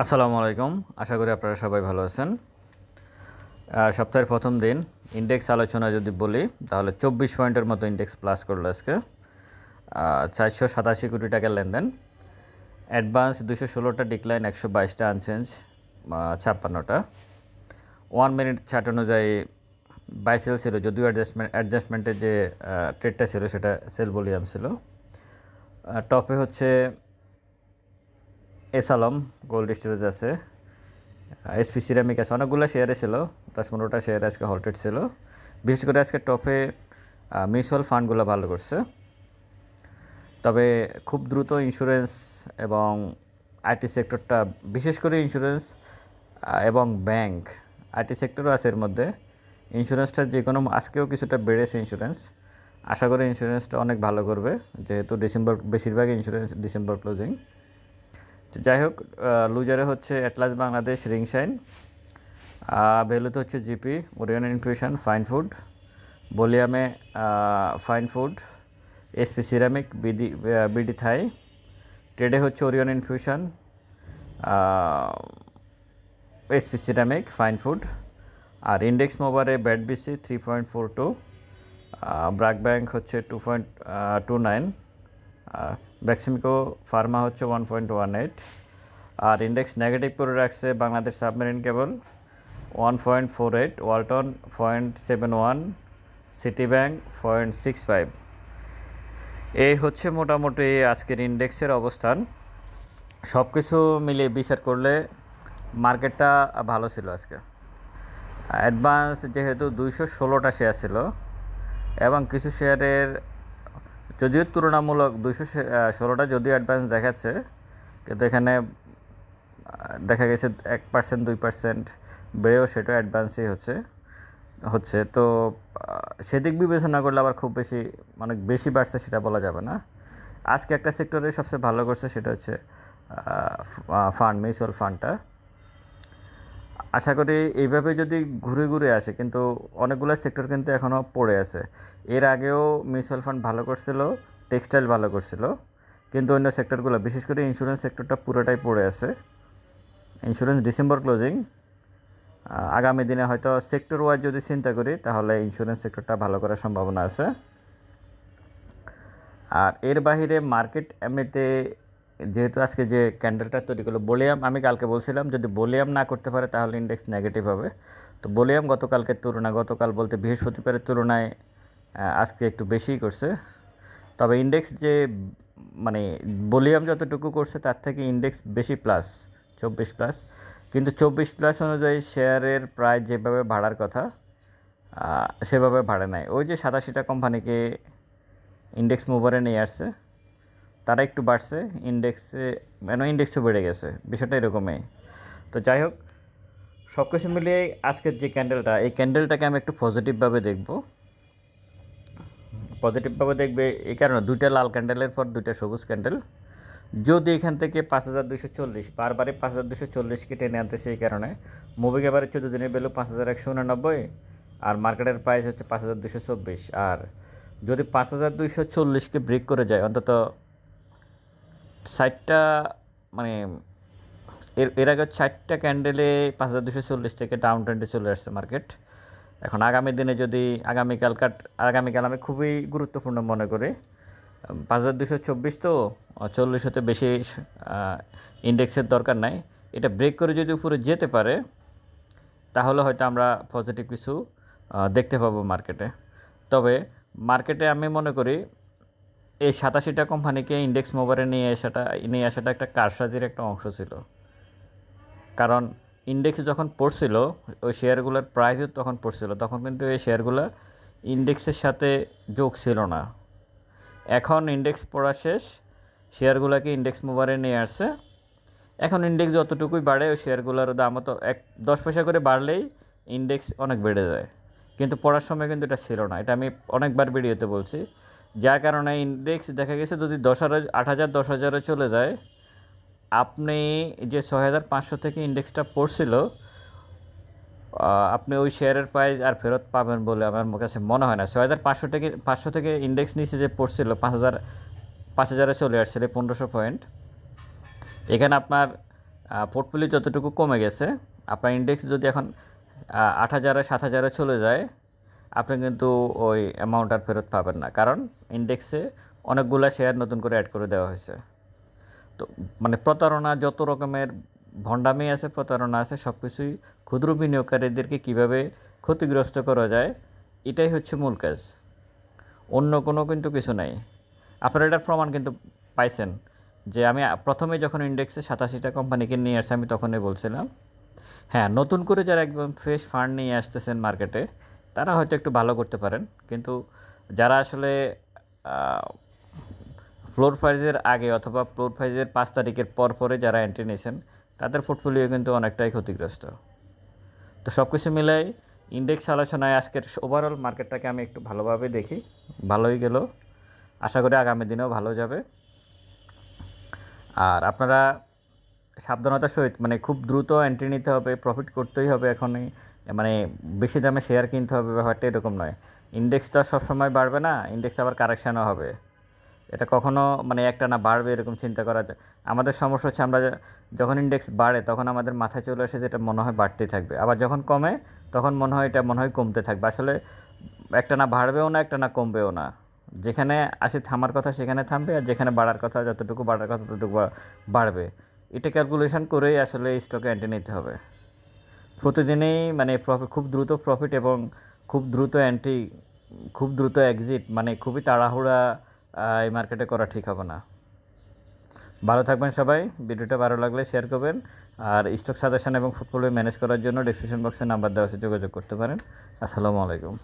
আসসালামু আলাইকুম। আশা করি আপনারা সবাই ভালো আছেন। সপ্তাহের প্রথম দিন ইন্ডেক্স আলোচনা যদি বলি, তাহলে চব্বিশ পয়েন্টের মতো ইন্ডেক্স প্লাস করল আজকে। চারশো সাতাশি কোটি টাকার লেনদেন। অ্যাডভান্স দুশো ষোলোটা ডিক্লাইন একশো বাইশটা আনচেঞ্জ ছাপ্পান্নটা। ওয়ান মিনিট চার্ট অনুযায়ী বাই সেল ছিল, যদিও অ্যাডজাস্টমেন্ট অ্যাডজাস্টমেন্টের যে ট্রেডটা ছিল, সেটা সেল ভলিউম ছিল। টপে হচ্ছে এস আলম গোল্ড স্টোরেজ আছে। এসপি সিরামিক আছে। অনেকগুলো শেয়ারে ছিল। দশ পনেরোটা শেয়ার আজকে হলটেড ছিল। বিশেষ করে আজকে টপে মিউচুয়াল ফান্ডগুলো ভালো করছে। তবে খুব দ্রুত ইন্স্যুরেন্স এবং আইটি সেক্টরটা বিশেষ করে ইন্স্যুরেন্স এবং ব্যাংক আইটি সেক্টরও আছে এর মধ্যে। ইন্স্যুরেন্সটা যে কোনো আজকেও কিছুটা বেড়েছে ইন্স্যুরেন্স আশা করি ইন্স্যুরেন্সটা অনেক ভালো করবে। যেহেতু ডিসেম্বর বেশিরভাগ ইন্স্যুরেন্স ডিসেম্বর ক্লোজিং যাই হোক লুজারে হচ্ছে অ্যাটলাস বাংলাদেশ রিংশাইন ভ্যালুতে হচ্ছে GP Orion infusion fine food বলিয়ামে fine food SP ceramic BD BD Thai ট্রেডে হচ্ছে Orion infusion SP ceramic fine food আর index মোবারে BAT BC three point four two BRAC bank হচ্ছে two point two nine Beximco pharma হচ্ছে one point one eight আর index negative করে রাখছে Bangladesh submarine cable one point four eight Walton point seven one city bank point six five এই হচ্ছে মোটামুটি আজকের ইন্ডেক্সের অবস্থান। সব কিছু মিলিয়ে বিচার করলে মার্কেটটা ভালো ছিল আজকে। অ্যাডভান্স যেহেতু দুইশো ষোলোটা শেয়ার ছিল এবং কিছু শেয়ারের যদিও তুলনামূলক দুশো ষোলোটা যদিও অ্যাডভান্স দেখাচ্ছে, কিন্তু এখানে দেখা গেছে এক পার্সেন্ট দুই পার্সেন্ট বেড়েও সেটা অ্যাডভান্সই হচ্ছে হচ্ছে। তো সেদিক বিবেচনা করলে আবার খুব বেশি মানে বেশি বাড়ছে সেটা বলা যাবে না। আজকে একটা সেক্টরে সবচেয়ে ভালো করছে সেটা হচ্ছে ফান্ড মিউচুয়াল ফান্ডটা আশা করি এইভাবে যদি ঘুরে ঘুরে আসে, কিন্তু অনেকগুলো সেক্টর কিন্তু এখনও পড়ে আছে। এর আগেও মিউচুয়াল ফান্ড ভালো করছিল টেক্সটাইল ভালো করছিল, কিন্তু অন্য সেক্টরগুলো বিশেষ করে ইন্স্যুরেন্স সেক্টরটা পুরোটাই পড়ে আছে। ইন্স্যুরেন্স ডিসেম্বর ক্লোজিং আগামী দিনে হয়তো সেক্টর ওয়াইজ যদি চিন্তা করি, তাহলে ইন্স্যুরেন্স সেক্টরটা ভালো করার সম্ভাবনা আছে। আর এর বাহিরে মার্কেট এমনিতে যেহেতু আজকে যে ক্যান্ডেলটা তৈরি করল, বলিয়াম, আমি কালকে বলছিলাম, যদি বলিয়াম না করতে পারে তাহলে ইন্ডেক্স নেগেটিভ হবে। তো বলিয়াম গতকালকের তুলনা গতকাল বলতে বৃহস্পতিবারের তুলনায় আজকে একটু বেশিই করছে। তবে ইন্ডেক্স যে মানে বলিয়াম যতটুকু করছে, তার থেকে ইন্ডেক্স বেশি প্লাস চব্বিশ প্লাস কিন্তু চব্বিশ প্লাস অনুযায়ী শেয়ারের প্রায় যেভাবে ভাড়ার কথা সেভাবে ভাড়া নেয় ওই যে সাতাশিটা কোম্পানিকে ইন্ডেক্স মুভারে নিয়ে আসছে। তারা একটু বাড়ছে ইন্ডেক্সে মানে ইন্ডেক্সও বেড়ে গেছে, বিষয়টা এরকমই। তো যাই হোক, সব কিছু মিলিয়ে আজকের যে ক্যান্ডেলটা এই ক্যান্ডেলটাকে আমি একটু পজিটিভভাবে দেখব। পজিটিভভাবে দেখবে এই কারণে দুইটা লাল ক্যান্ডেলের পর দুইটা সবুজ ক্যান্ডেল যদি এখান থেকে পাঁচ হাজার দুশো চল্লিশ, বারবারই পাঁচ হাজার দুশো চল্লিশকে টেনে আনতেছে এই কারণে মুভিক এবারে চোদ্দ দিনের ভ্যালু পাঁচ হাজার একশো উনানব্বই, আর মার্কেটের প্রাইস হচ্ছে পাঁচ হাজার দুশো চব্বিশ। আর যদি পাঁচ হাজার দুইশো চল্লিশকে ব্রেক করে যায়, অন্তত ষাটটা মানে এর এর আগে ষাটটা ক্যান্ডেলে পাঁচ হাজার দুশো চল্লিশ থেকে ডাউন ট্রেন্ডে চলে আসছে মার্কেট এখন আগামী দিনে যদি আগামীকাল কাট, আগামীকাল আমি খুবই গুরুত্বপূর্ণ মনে করি। পাঁচ হাজার দুশো চব্বিশ তো চল্লিশ হতে বেশি ইন্ডেক্সের দরকার নাই। এটা ব্রেক করে যদি উপরে যেতে পারে, তাহলে হয়তো আমরা পজিটিভ কিছু দেখতে পাবো মার্কেটে তবে মার্কেটে আমি মনে করি এই সাতাশিটা কোম্পানিকে ইন্ডেক্স মোবারে নিয়ে আসাটা নিয়ে আসাটা একটা কারসাজির একটা অংশ ছিল। কারণ ইন্ডেক্স যখন পড়ছিল, ওই শেয়ারগুলোর প্রাইসও তখন পড়ছিল, তখন কিন্তু এই শেয়ারগুলো ইন্ডেক্সের সাথে যোগ ছিল না। এখন ইন্ডেক্স পড়া শেষ শেয়ারগুলোকে ইন্ডেক্স মোবারে নিয়ে আসছে। এখন ইন্ডেক্স যতটুকুই বাড়ে, ওই শেয়ারগুলোর দামও তো এক, দশ পয়সা করে বাড়লেই ইন্ডেক্স অনেক বেড়ে যায়। কিন্তু পড়ার সময় কিন্তু এটা ছিল না। এটা আমি অনেকবার ভিডিওতে বলছি। যার কারণে ইন্ডেক্স দেখা গেছে যদি দশ হাজার, আট হাজার, দশ হাজারে চলে যায়, আপনি যে ছয় হাজার পাঁচশো থেকে ইন্ডেক্সটা পড়ছিল আপনি ওই শেয়ারের প্রাইস আর ফেরত পাবেন বলে আমার কাছে মনে হয় না। ছয় হাজার পাঁচশো থেকে পাঁচশো থেকে ইন্ডেক্স নিচে যে পড়ছিল, পাঁচ হাজার, পাঁচ হাজারে চলে আসছিল, পনেরোশো পয়েন্ট এখানে আপনার পোর্টফোলিও যতটুকু কমে গেছে, আপনার ইন্ডেক্স যদি এখন আট হাজারে, সাত হাজারে চলে যায় আপনি কিন্তু ওই অ্যামাউন্ট আর ফেরত পাবেন না। কারণ ইন্ডেক্সে অনেকগুলো শেয়ার নতুন করে অ্যাড করে দেওয়া হয়েছে। তো মানে প্রতারণা যত রকমের ভণ্ডামি আছে, প্রতারণা আছে সব কিছুই ক্ষুদ্র বিনিয়োগকারীদেরকে কীভাবে ক্ষতিগ্রস্ত করা যায়, এটাই হচ্ছে মূল কাজ। অন্য কোনো কিন্তু কিছু নাই। আপনারা এটার প্রমাণ কিন্তু পাইছেন যে আমি প্রথমে যখন ইন্ডেক্সে সাতাশিটা কোম্পানিকে নিয়ে আসছি, আমি তখনই বলছিলাম হ্যাঁ নতুন করে যারা একদম ফ্রেশ ফান্ড নিয়ে আসতেছেন মার্কেটে তারা হয়তো একটু ভালো করতে পারেন। কিন্তু যারা আসলে ফ্লোর প্রাইজের আগে অথবা ফ্লোর প্রাইজের পাঁচ তারিখের পর পরে যারা এন্ট্রি নিয়েছেন, তাদের পোর্টফোলিও কিন্তু অনেকটাই ক্ষতিগ্রস্ত। তো সব কিছু মিলাই ইন্ডেক্স আলোচনায় আজকের ওভারঅল মার্কেটটাকে আমি একটু ভালোভাবে দেখি। ভালোই গেল। আশা করি আগামী দিনেও ভালো যাবে। আর আপনারা সাবধানতার সহিত মানে খুব দ্রুত এন্ট্রি নিতে হবে প্রফিট করতেই হবে এখনই। মানে বেশি দামে শেয়ার কিনতে হবে ব্যাপারটা এরকম নয়। ইন্ডেক্সটা সবসময় বাড়বে না ইন্ডেক্স আবার কারেকশানও হবে। এটা কখনো মানে একটা না বাড়বে এরকম চিন্তা করা যায়। আমাদের সমস্যা হচ্ছে আমরা যখন ইন্ডেক্স বাড়ে তখন আমাদের মাথায় চলে আসে যে এটা মনে হয় বাড়তেই থাকবে। আবার যখন কমে তখন মনে হয় এটা মনে হয় কমতে থাকবে। আসলে একটা না বাড়বেও না, একটা না কমবেও না। যেখানে আসে থামার কথা সেখানে থামবে আর যেখানে বাড়ার কথা যতটুকু বাড়ার কথা ততটুকু বাড়বে। এটা ক্যালকুলেশন করেই আসলে স্টকে এন্ট্রি নিতে হবে। প্রতিদিনই মানে প্রফিট খুব দ্রুত প্রফিট এবং খুব দ্রুত এন্ট্রি খুব দ্রুত এক্সিট মানে খুবই তাড়াহুড়া এই মার্কেটে করা ঠিক হবে না। ভালো থাকবেন সবাই, ভিডিওটা ভালো লাগলে শেয়ার করবেন, আর স্টক সাজেশন এবং ফুটবল ম্যানেজ করার জন্য ডিসক্রিপশন বক্সে নাম্বার দেওয়া আছে, যোগাযোগ করতে পারেন। আসসালামু আলাইকুম।